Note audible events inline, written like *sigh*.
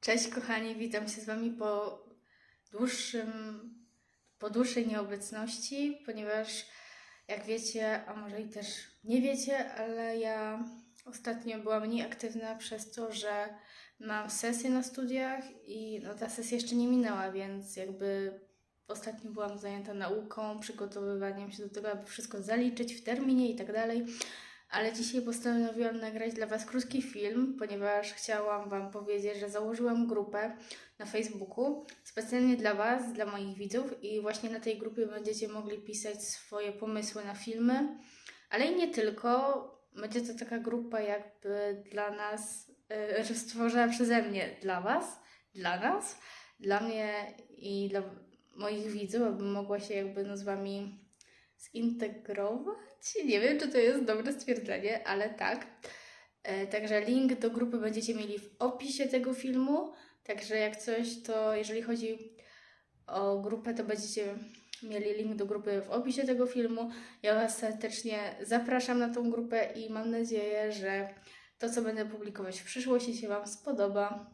Cześć kochani, witam się z Wami po dłuższym, po dłuższej nieobecności, ponieważ jak wiecie, a może i też nie wiecie, ale ja ostatnio byłam mniej aktywna przez to, że mam sesję na studiach i no, ta sesja jeszcze nie minęła, więc jakby ostatnio byłam zajęta nauką, przygotowywaniem się do tego, aby wszystko zaliczyć w terminie i tak dalej. Ale dzisiaj postanowiłam nagrać dla Was krótki film, ponieważ chciałam Wam powiedzieć, że założyłam grupę na Facebooku specjalnie dla Was, dla moich widzów i właśnie na tej grupie będziecie mogli pisać swoje pomysły na filmy, ale i nie tylko. Będzie to taka grupa jakby dla nas, yy, *laughs* stworzona przeze mnie dla Was, dla nas, dla mnie i dla moich widzów, abym mogła się jakby no z Wami zintegrować. Nie wiem, czy to jest dobre stwierdzenie, ale tak. E, Także link do grupy będziecie mieli w opisie tego filmu. Także jak coś, to jeżeli chodzi o grupę, to będziecie mieli link do grupy w opisie tego filmu. Ja Was serdecznie zapraszam na tą grupę i mam nadzieję, że to, co będę publikować w przyszłości, się Wam spodoba.